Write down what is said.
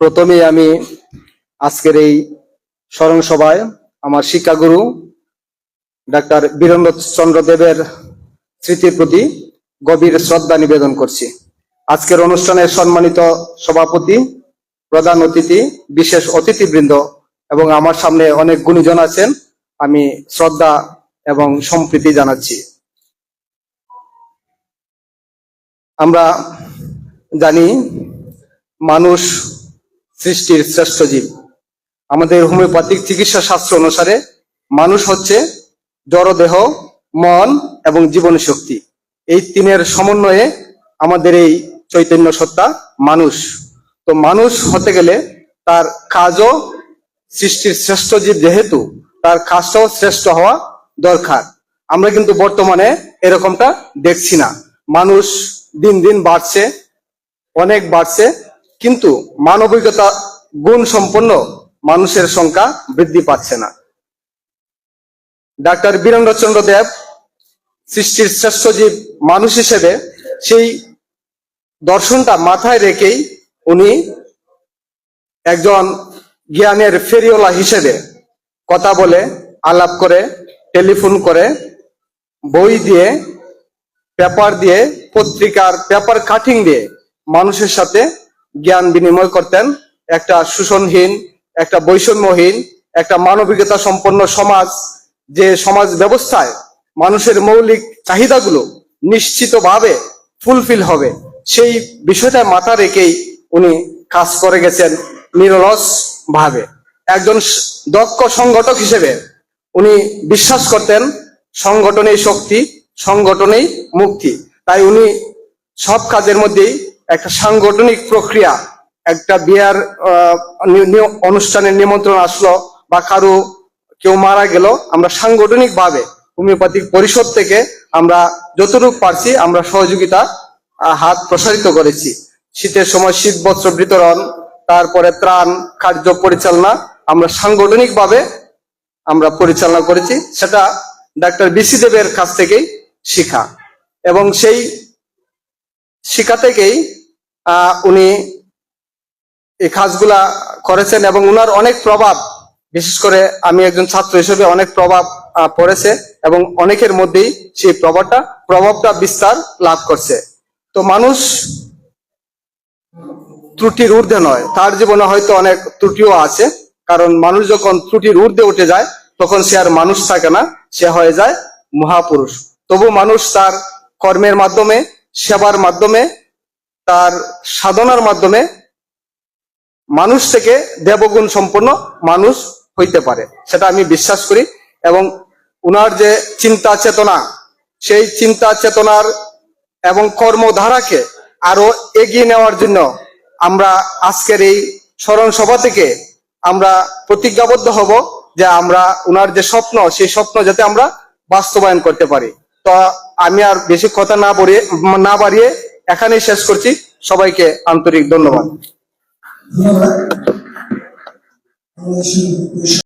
প্রথমে আমি আজকের এই স্মরণ সভায় আমার শিক্ষাগুরু ডাক্তার বীরেন্দ্র চন্দ্র দেবের স্মৃতির প্রতি গভীর শ্রদ্ধা নিবেদন করছি। আজকের অনুষ্ঠানের সম্মানিত সভাপতি, প্রধান অতিথি, বিশেষ অতিথিবৃন্দ এবং আমার সামনে অনেক গুণীজন আছেন, আমি শ্রদ্ধা এবং সম্প্রীতি জানাচ্ছি। আমরা জানি মানুষ সৃষ্টির শ্রেষ্ঠ জীব। আমাদের হোমিওপ্যাথিক চিকিৎসা শাস্ত্র অনুসারে মানুষ হচ্ছে জড়দেহ, মন এবং জীবন শক্তি। এই তিনের সমন্বয়ে আমাদের এই চৈতন্য সত্তা মানুষ। তো মানুষ হতে গেলে তার কাজও সৃষ্টির শ্রেষ্ঠ জীব যেহেতু, তার কাজটাও শ্রেষ্ঠ হওয়া দরকার। আমরা কিন্তু বর্তমানে এরকমটা দেখছি না। মানুষ দিন দিন বাড়ছে, অনেক বাড়ছে, কিন্তু মানবিকতা গুণ সম্পন্ন মানুষের সংখ্যা বৃদ্ধি পাচ্ছে না। ডাক্তার বীরেন্দ্রচন্দ্র দেব সৃষ্টির শ্রেষ্ঠ জীব মানুষ হিসেবে সেই দর্শনটা মাথায় রেখেই উনি একজন জ্ঞানের ফেরিওলা হিসেবে কথা বলে, আলাপ করে, টেলিফোন করে, বই দিয়ে, পেপার দিয়ে পত্রিকার পেপার কাটিং দিয়ে মানুষের সাথে জ্ঞান বিনিময় করতেন। একটা শোষণহীন একটা বৈষম্যহীন, একটা মানবিকতা সম্পন্ন সমাজ, যে সমাজ ব্যবস্থায় মানুষের মৌলিক চাহিদাগুলো নিশ্চিতভাবে ফুলফিল হবে। সেই বিষয়টা মাথা রেখেই উনি কাজ করে গেছেন নিরলস ভাবে একজন দক্ষ সংগঠক হিসেবে উনি বিশ্বাস করতেন, সংগঠনেই শক্তি, সংগঠনেই মুক্তি। তাই উনি সব কাজের মধ্যেই একটা সাংগঠনিক প্রক্রিয়া, একটা বিয়ার অনুষ্ঠানের নিমন্ত্রণ আসলো বা কারও কেউ মারা গেল, আমরা সাংগঠনিক ভাবে হোমিওপ্যাথিক পরিষদ থেকে আমরা যতটুকু পারছি আমরা সহযোগিতা হাত প্রসারিত করেছি। শীতের সময় শীত বস্ত্র বিতরণ, তারপরে ত্রাণ, কার্য পরিচালনা আমরা সাংগঠনিক ভাবে আমরা পরিচালনা করেছি। সেটা ডাক্তার বিসি দেবের কাছ থেকেই শিখা। এবং সেই শিখা থেকেই উনি এই কাজগুলা করেছেন এবং উনার অনেক প্রভাব, বিশেষ করে আমি একজন ছাত্র হিসেবে অনেক প্রভাব পড়েছে এবং অনেকের মধ্যেই সেই প্রভাবটা প্রভাবটা বিস্তার লাভ করছে। তো মানুষ ত্রুটির ঊর্ধ্বে নয়, তার জীবনে হয়তো অনেক ত্রুটিও আছে, কারণ মানুষ যখন ত্রুটির ঊর্ধ্বে উঠে যায়, তখন সে আর মানুষ থাকে না, সে হয়ে যায় মহাপুরুষ। তবু মানুষ তার কর্মের মাধ্যমে, সেবার মাধ্যমে, তার সাধনার মাধ্যমে মানুষ থেকে দেবগুণ সম্পন্ন মানুষ হইতে পারে। সেটা আমি বিশ্বাস করি এবং উনার যে চিন্তা চেতনা, সেই চিন্তা চেতনার এবং কর্মধারাকে আরও এগিয়ে নেওয়ার জন্য আমরা আজকের এই স্মরণ সভা থেকে আমরা প্রতিজ্ঞাবদ্ধ হব যে আমরা উনার যে স্বপ্ন, সেই স্বপ্ন যাতে আমরা বাস্তবায়ন করতে পারি। তো আমি আর বেশি কথা না বাড়িয়ে না বাড়িয়ে এখানেই শেষ করছি। সবাইকে আন্তরিক ধন্যবাদ।